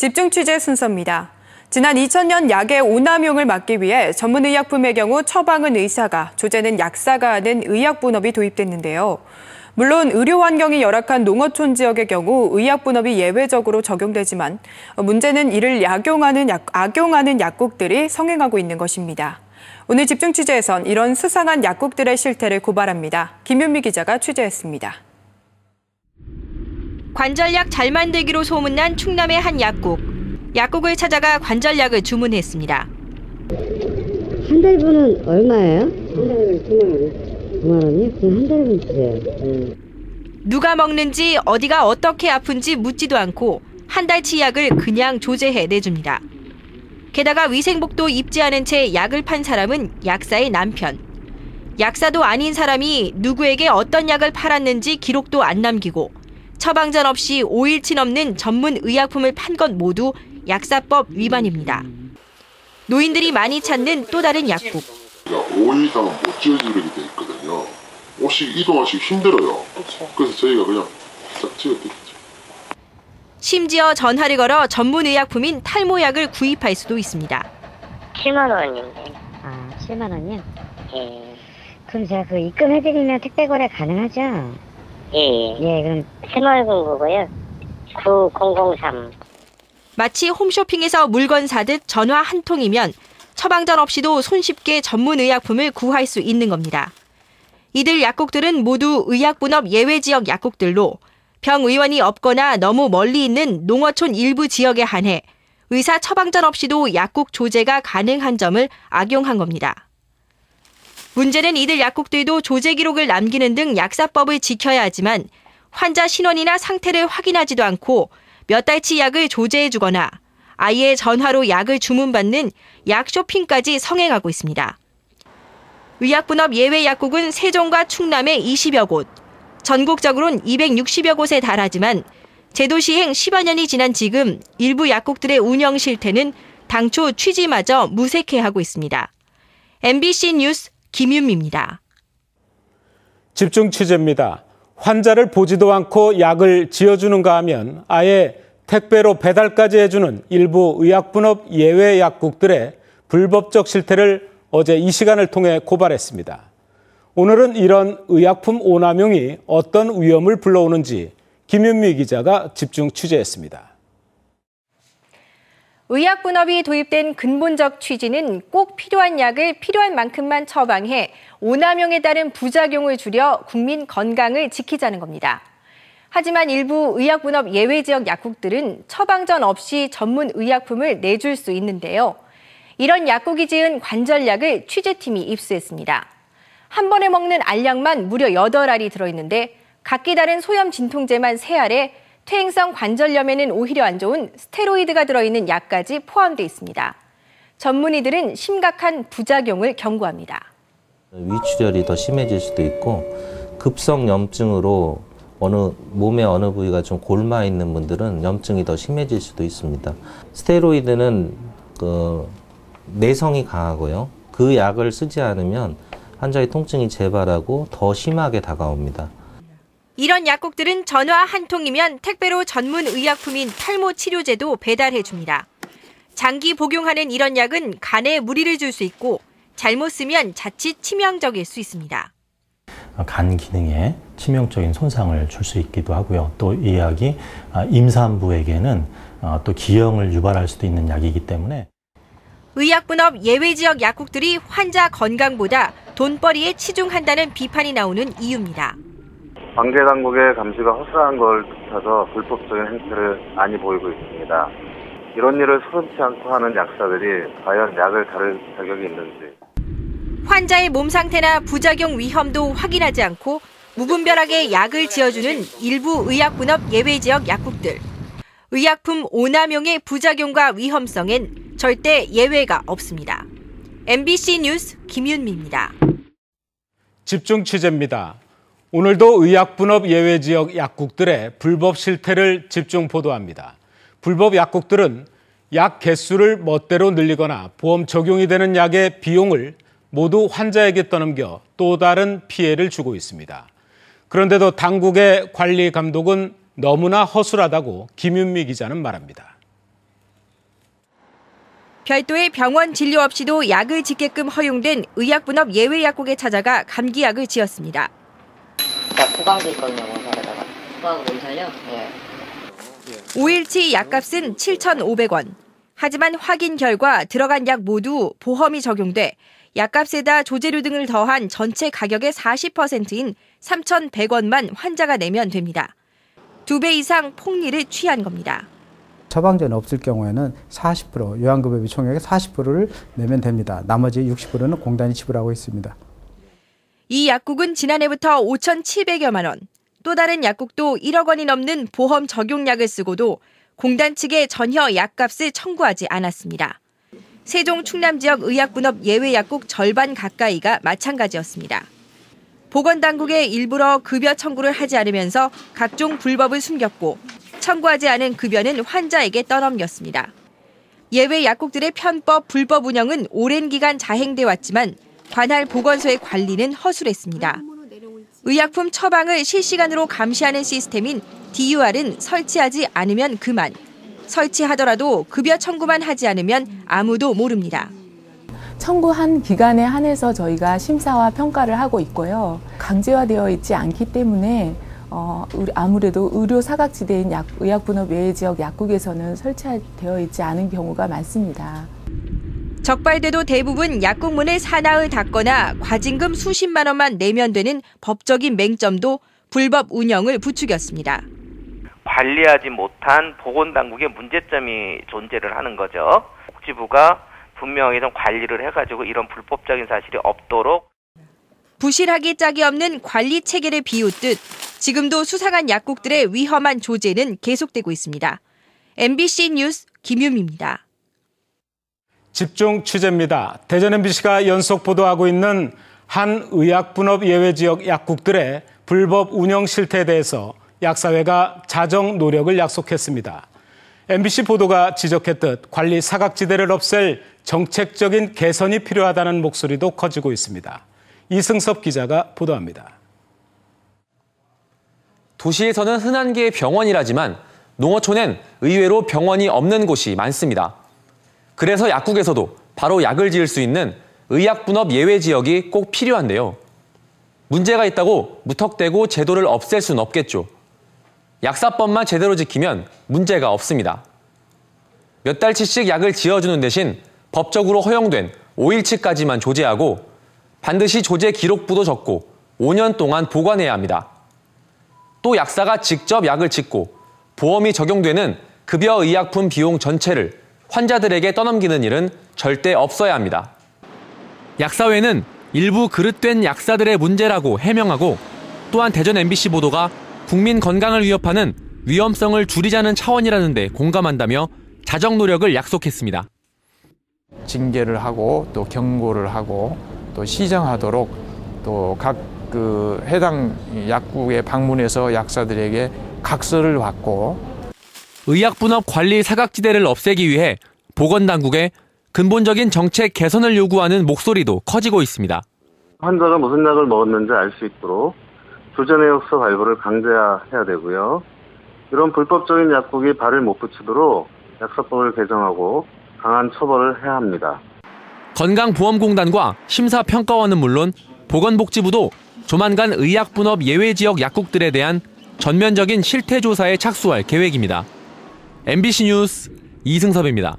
집중 취재 순서입니다. 지난 2000년 약의 오남용을 막기 위해 전문의약품의 경우 처방은 의사가, 조제는 약사가 하는 의약분업이 도입됐는데요. 물론 의료 환경이 열악한 농어촌 지역의 경우 의약분업이 예외적으로 적용되지만 문제는 이를 약용하는 약, 악용하는 약국들이 성행하고 있는 것입니다. 오늘 집중 취재에선 이런 수상한 약국들의 실태를 고발합니다. 김윤미 기자가 취재했습니다. 관절약 잘 만들기로 소문난 충남의 한 약국. 약국을 찾아가 관절약을 주문했습니다. 한 달분은 얼마예요? 한 달분 9만 원. 9만 원이요? 그럼 한 달분 주세요. 누가 먹는지 어디가 어떻게 아픈지 묻지도 않고 한 달치 약을 그냥 조제해 내줍니다. 게다가 위생복도 입지 않은 채 약을 판 사람은 약사의 남편. 약사도 아닌 사람이 누구에게 어떤 약을 팔았는지 기록도 안 남기고 처방전 없이 5일치 넘는 전문 의약품을 판것 모두 약사법 위반입니다. 노인들이 많이 찾는 또 다른 약국. 5일 이상은 못 지어지게 돼 있거든요. 옷이 이동하시기 힘들어요. 그래서 저희가 그냥 싹 지어드리죠. 심지어 전화를 걸어 전문 의약품인 탈모약을 구입할 수도 있습니다. 7만 원인데. 아, 7만 원이요? 예. 그럼 제가 그 입금해드리면 택배 거래 가능하죠? 예. 예. 예, 그럼 새마을금고고요. 9003. 마치 홈쇼핑에서 물건 사듯 전화 한 통이면 처방전 없이도 손쉽게 전문 의약품을 구할 수 있는 겁니다. 이들 약국들은 모두 의약분업 예외 지역 약국들로 병의원이 없거나 너무 멀리 있는 농어촌 일부 지역에 한해 의사 처방전 없이도 약국 조제가 가능한 점을 악용한 겁니다. 문제는 이들 약국들도 조제 기록을 남기는 등 약사법을 지켜야 하지만 환자 신원이나 상태를 확인하지도 않고 몇 달치 약을 조제해 주거나 아예 전화로 약을 주문받는 약 쇼핑까지 성행하고 있습니다. 의약분업 예외 약국은 세종과 충남에 20여 곳, 전국적으로는 260여 곳에 달하지만 제도 시행 10여 년이 지난 지금 일부 약국들의 운영 실태는 당초 취지마저 무색해하고 있습니다. MBC 뉴스 김윤미입니다. 집중 취재입니다. 환자를 보지도 않고 약을 지어주는가 하면 아예 택배로 배달까지 해주는 일부 의약분업 예외 약국들의 불법적 실태를 어제 이 시간을 통해 고발했습니다. 오늘은 이런 의약품 오남용이 어떤 위험을 불러오는지 김윤미 기자가 집중 취재했습니다. 의약 분업이 도입된 근본적 취지는 꼭 필요한 약을 필요한 만큼만 처방해 오남용에 따른 부작용을 줄여 국민 건강을 지키자는 겁니다. 하지만 일부 의약 분업 예외 지역 약국들은 처방전 없이 전문 의약품을 내줄 수 있는데요. 이런 약국이 지은 관절약을 취재팀이 입수했습니다. 한 번에 먹는 알약만 무려 8알이 들어있는데 각기 다른 소염 진통제만 3알에 퇴행성 관절염에는 오히려 안 좋은 스테로이드가 들어있는 약까지 포함되어 있습니다. 전문의들은 심각한 부작용을 경고합니다. 위출혈이 더 심해질 수도 있고 급성 염증으로 어느 몸의 어느 부위가 좀 골마 있는 분들은 염증이 더 심해질 수도 있습니다. 스테로이드는 그 내성이 강하고요. 그 약을 쓰지 않으면 환자의 통증이 재발하고 더 심하게 다가옵니다. 이런 약국들은 전화 한 통이면 택배로 전문 의약품인 탈모 치료제도 배달해 줍니다. 장기 복용하는 이런 약은 간에 무리를 줄 수 있고 잘못 쓰면 자칫 치명적일 수 있습니다. 간 기능에 치명적인 손상을 줄 수 있기도 하고요. 또 이 약이 임산부에게는 또 기형을 유발할 수도 있는 약이기 때문에 의약분업 예외 지역 약국들이 환자 건강보다 돈벌이에 치중한다는 비판이 나오는 이유입니다. 관계 당국의 감시가 허술한 걸 뜻해서 불법적인 행태를 많이 보이고 있습니다. 이런 일을 서슴지 않고 하는 약사들이 과연 약을 다룰 자격이 있는지. 환자의 몸 상태나 부작용 위험도 확인하지 않고 무분별하게 약을 지어주는 일부 의약분업 예외 지역 약국들. 의약품 오남용의 부작용과 위험성엔 절대 예외가 없습니다. MBC 뉴스 김윤미입니다. 집중 취재입니다. 오늘도 의약분업 예외 지역 약국들의 불법 실태를 집중 보도합니다. 불법 약국들은 약 개수를 멋대로 늘리거나 보험 적용이 되는 약의 비용을 모두 환자에게 떠넘겨 또 다른 피해를 주고 있습니다. 그런데도 당국의 관리 감독은 너무나 허술하다고 김윤미 기자는 말합니다. 별도의 병원 진료 없이도 약을 짓게끔 허용된 의약분업 예외 약국에 찾아가 감기약을 지었습니다. 자, 구강도 있거든요, 원사에다가. 구강 원사요? 예. 5일치 약값은 7,500원. 하지만 확인 결과 들어간 약 모두 보험이 적용돼 약값에다 조제료 등을 더한 전체 가격의 40%인 3,100원만 환자가 내면 됩니다. 두 배 이상 폭리를 취한 겁니다. 처방전 없을 경우에는 40% 요양급여비 총액의 40%를 내면 됩니다. 나머지 60%는 공단이 지불하고 있습니다. 이 약국은 지난해부터 5,700여만 원, 또 다른 약국도 1억 원이 넘는 보험 적용약을 쓰고도 공단 측에 전혀 약값을 청구하지 않았습니다. 세종 충남 지역 의약분업 예외 약국 절반 가까이가 마찬가지였습니다. 보건당국에 일부러 급여 청구를 하지 않으면서 각종 불법을 숨겼고 청구하지 않은 급여는 환자에게 떠넘겼습니다. 예외 약국들의 편법, 불법 운영은 오랜 기간 자행돼 왔지만 관할 보건소의 관리는 허술했습니다. 의약품 처방을 실시간으로 감시하는 시스템인 DUR은 설치하지 않으면 그만. 설치하더라도 급여 청구만 하지 않으면 아무도 모릅니다. 청구한 기간에 한해서 저희가 심사와 평가를 하고 있고요. 강제화되어 있지 않기 때문에 어, 아무래도 의료 사각지대인 약, 의약분업 외의 지역 약국에서는 설치되어 있지 않은 경우가 많습니다. 적발돼도 대부분 약국 문을 사나흘 닫거나 과징금 수십만 원만 내면 되는 법적인 맹점도 불법 운영을 부추겼습니다. 관리하지 못한 보건당국의 문제점이 존재를 하는 거죠. 복지부가 분명히 좀 관리를 해가지고 이런 불법적인 사실이 없도록 부실하기 짝이 없는 관리 체계를 비웃듯 지금도 수상한 약국들의 위험한 조제는 계속되고 있습니다. MBC 뉴스 김유미입니다. 집중 취재입니다. 대전 MBC가 연속 보도하고 있는 한 의약분업 예외 지역 약국들의 불법 운영 실태에 대해서 약사회가 자정 노력을 약속했습니다. MBC 보도가 지적했듯 관리 사각지대를 없앨 정책적인 개선이 필요하다는 목소리도 커지고 있습니다. 이승섭 기자가 보도합니다. 도시에서는 흔한 게 병원이라지만 농어촌엔 의외로 병원이 없는 곳이 많습니다. 그래서 약국에서도 바로 약을 지을 수 있는 의약분업 예외 지역이 꼭 필요한데요. 문제가 있다고 무턱대고 제도를 없앨 수는 없겠죠. 약사법만 제대로 지키면 문제가 없습니다. 몇 달치씩 약을 지어주는 대신 법적으로 허용된 5일치까지만 조제하고 반드시 조제 기록부도 적고 5년 동안 보관해야 합니다. 또 약사가 직접 약을 짓고 보험이 적용되는 급여 의약품 비용 전체를 환자들에게 떠넘기는 일은 절대 없어야 합니다. 약사회는 일부 그릇된 약사들의 문제라고 해명하고 또한 대전 MBC 보도가 국민 건강을 위협하는 위험성을 줄이자는 차원이라는데 공감한다며 자정 노력을 약속했습니다. 징계를 하고 또 경고를 하고 또 시정하도록 또 각 그 해당 약국에 방문해서 약사들에게 각서를 받고 의약분업 관리 사각지대를 없애기 위해 보건당국에 근본적인 정책 개선을 요구하는 목소리도 커지고 있습니다. 환자가 무슨 약을 먹었는지 알 수 있도록 조제 내역서 발부를 강제해야 되고요. 이런 불법적인 약국이 발을 못 붙이도록 약사법을 개정하고 강한 처벌을 해야 합니다. 건강보험공단과 심사평가원은 물론 보건복지부도 조만간 의약분업 예외 지역 약국들에 대한 전면적인 실태 조사에 착수할 계획입니다. MBC 뉴스 이승섭입니다.